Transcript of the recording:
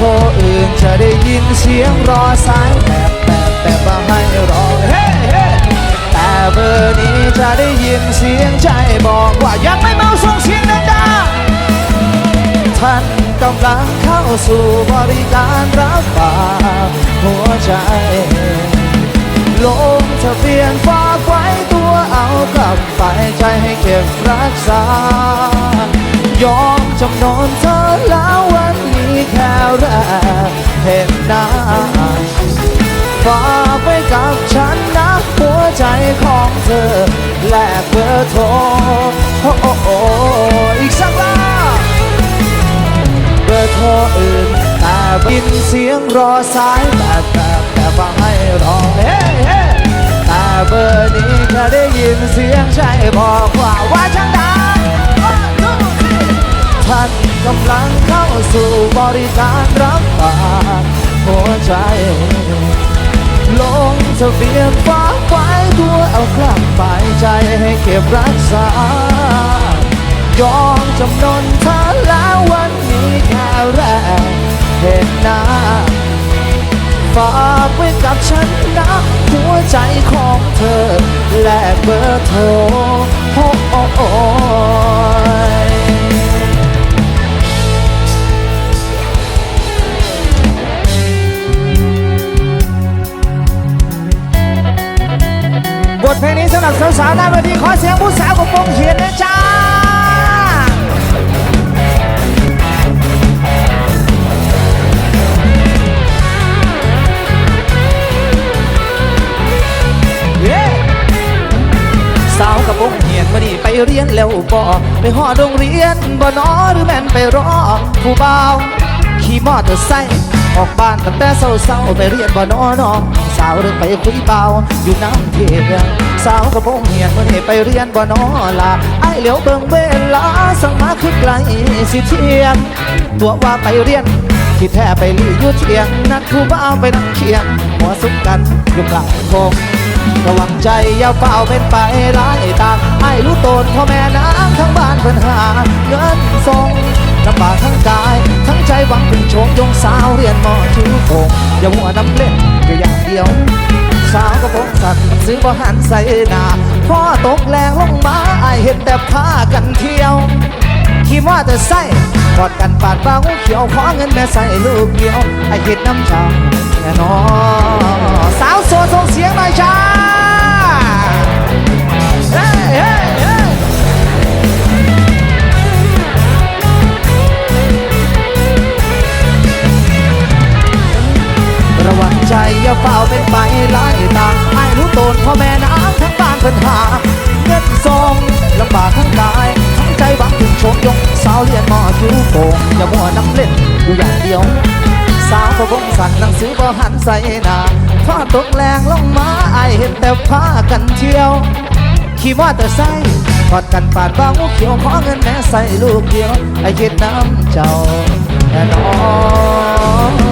ทรอื่นจะได้ยินเสียงรอสายแบบแบบแบบว่าให้รอเฮ้เฮ้แต่เบอร์นี้จะได้ยินเสียงใจบอกว่ายังไม่เมาส่งเสียงดังๆท่านกำลังเข้าสู่บริการรับฝากหัวใจลงทะเบียนฝากไว้ตัวเอากลับไปใจให้เก็บรักษายอมจำนนเธอแล้ววัน แค่แรกเห็นหน้าฝากไว้กับฉันนะหัวใจของเธอ แลกเบอร์โทรโอ,โอ,อีกสักรอบเบอร์โทรอื่นแต่บินเสียงรอสายแบบแบบแต่ฟังให้รอเฮ้เฮ้แต่เบอร์นี้แค่ได้ยินเสียงใจบอกว่าว่าฉันได้ กำลังเข้าสู่บริการรับฝากหัวใจ ลงทะเบียนฝากไว้ตัวเอากลับไปใจให้เก็บรักษายอมจำนนเธอแล้ววันนี้แค่แรกเห็นหน้าฝากไว้กับฉันนะหัวใจของเธอ แลกเบอร์โทร เพลงนี้สำหรับสาวๆหน้าเวทีขอเสียงผู้สาวของวงเขียนนะจ้าเย้สาวกับวงเหียนมานี่ไปเรียนแล้วบ่ไปหอดโรงเรียนบ่นอหรือแม่นไปรอผู้บ่าวขี่มอเตอร์ไซค์ ออกบ้านตั้งแต่เศร้าๆไปเรียนบ่นอน้องสาวเรื่องไปคุยเบาอยู่น้ำเทียงสาวกับวงเหียนมานี่ไปเรียนบ่นอลาไอเหลียวเบิ่งเวลาสังมาคือไกลสิเทียงตัวว่าไปเรียนที่แท้ไปลือยู่เทียงนัดผู้บ่าไปนั่งเคียงหัวสุกกันอยู่กลางคงระวังใจอย่าเฝ้าเป็นไปร้ายตามไอ้รู้ตนพ่อแม่น้ำทั้งบ้านปัญหาเงินส่งลำบากทั้งกายทั้งใจ หวังเป็นโชคยงสาวเรียนมอคิวโคงอย่าหัวน้ำเล่นอยู่อย่างเดียว สาวกระโปรงสัตว์ซื้อบ่หันใส่หนาพ่อตกแรงลงมาไอเห็นแต่พากันเที่ยวขี่ว่าจะใส่กอดกันปาดเบาเขียวขอเงินแม่ใส่ลูกเดียวไอเห็ดน้ำชาแน่นอสาวโสดส่งเสียงหน่อยจ้า ใจอย่าเฝ้าเป็นไปไล่ตามไอ้รู้ตนพ่อแม่น้ำทั้งบ้านปัญหาเงินทรงลำบากทั้งกายทั้งใจหวังถึงชคยงสาวเรียนมอคิวโป่งอย่ามัวน้ำเล่นอยู่อย่างเดียว สาวประวงสั่นหนังสือบ่หันใส่หนาฟ้าตกแรงลงมาไอเห็นแต่พากันเที่ยว ขี่มอเตอร์ไซค์กอดกันปาดบ้างูเขียวขอเงินแม่ใส่ลูกเดียวไอคิดน้ำเจ้าแน่นอน